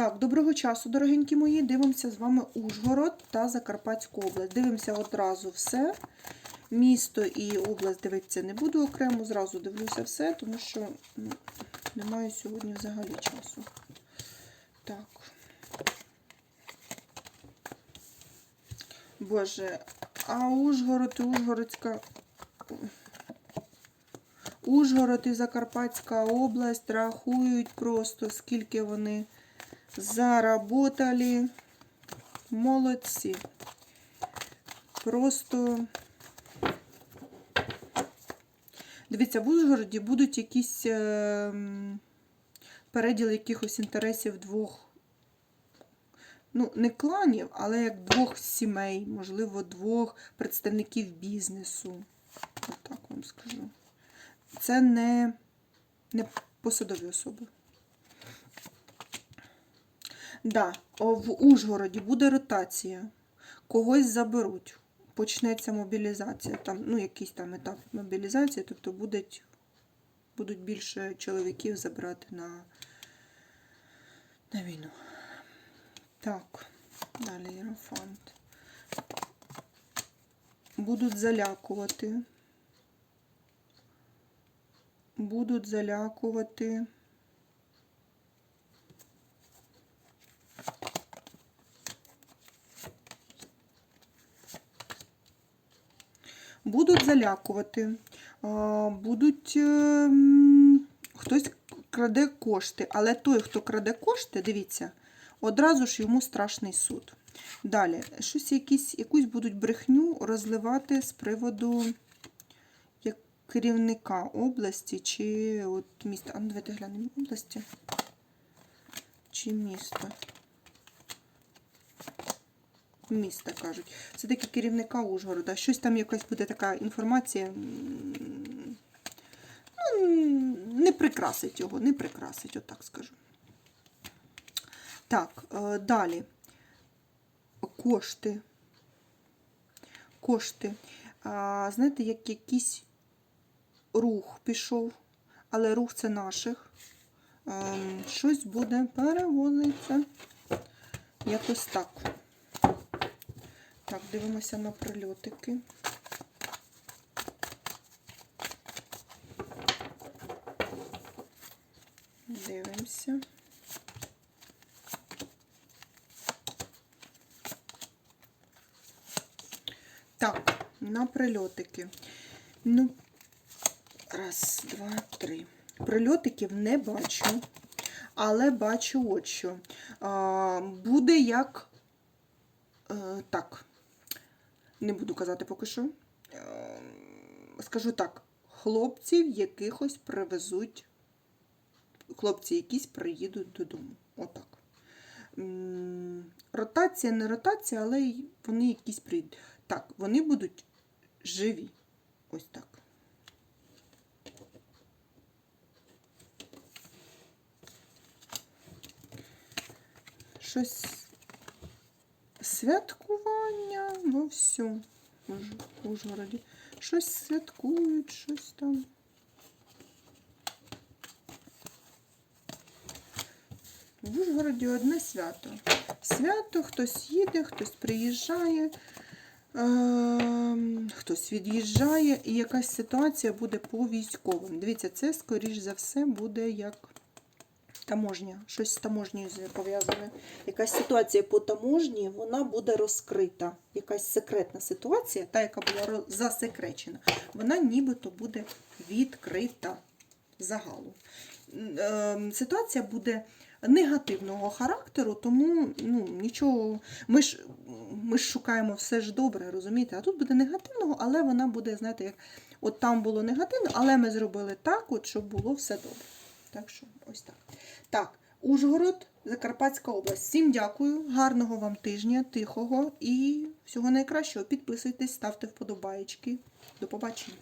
Так, доброго часу, дорогенькі мої. Дивимося з вами Ужгород та Закарпатську область. Дивимося одразу все. Місто і область дивитися не буду окремо, зразу дивлюся все, тому що ну, немає сьогодні взагалі часу. Так. Боже, а Ужгород і Ужгородська. Ужгород і Закарпатська область рахують просто, скільки вони заработали. Молодці. Просто. Дивіться, в Ужгороді будуть якісь е, м, переділ якихось інтересів двох. Ну, не кланів, але як двох сімей, можливо, двох представників бізнесу. От так вам скажу. Це не, не посадові особи. Да, в Ужгороді буде ротація. Когось заберуть. Почнеться мобілізація. Там, ну, якийсь там етап мобілізації, тобто будуть, будуть більше чоловіків забрати на, на війну. Так, далі Єрофант. Будуть залякувати. Будуть залякувати. Будуть залякувати, будуть е, хтось краде кошти, але той, хто краде кошти, дивіться, одразу ж йому страшний суд. Далі, щось якісь, якусь будуть брехню розливати з приводу як керівника області чи от міста. А ну давайте глянемо області чи міста. Міста кажуть. Це таки керівника Ужгорода. Щось там якась буде така інформація. Ну, не прикрасить його, не прикрасить, отак скажу. Так, е, далі. Кошти. Кошти. Знаєте, як якийсь рух пішов, але рух це наших. Ем, щось буде перевозиться. Якось так. Так, дивимося на прильотики. Дивимося. Так, на прильотики. Ну, раз, два, три. Прильотиків не бачу, але бачу от що. Буде як. Е, так, не буду казати поки що. Е, скажу так, хлопців якихось привезуть. Хлопці якісь приїдуть додому. Отак. Ротація, не ротація, але вони якісь приїдуть. Так, вони будуть живі. Ось так. Щось святкування вовсю в Ужгороді. Щось святкують, щось там. В Ужгороді одне свято. Свято, хтось їде, хтось приїжджає, ем, хтось від'їжджає, і якась ситуація буде по військовим. Дивіться, це, скоріш за все, буде як таможня, щось з таможнею пов'язане. Якась ситуація по таможні, вона буде розкрита. Якась секретна ситуація, та, яка була засекречена, вона нібито буде відкрита загалу. Ем, Ситуація буде негативного характеру, тому ну, нічого. Ми ж, ми ж шукаємо все ж добре, розумієте? А тут буде негативного, але вона буде, знаєте, як от там було негативно, але ми зробили так, от, щоб було все добре. Так що, ось так. Так, Ужгород, Закарпатська область. Всім дякую, гарного вам тижня, тихого і всього найкращого. Підписуйтесь, ставте вподобаєчки. До побачення.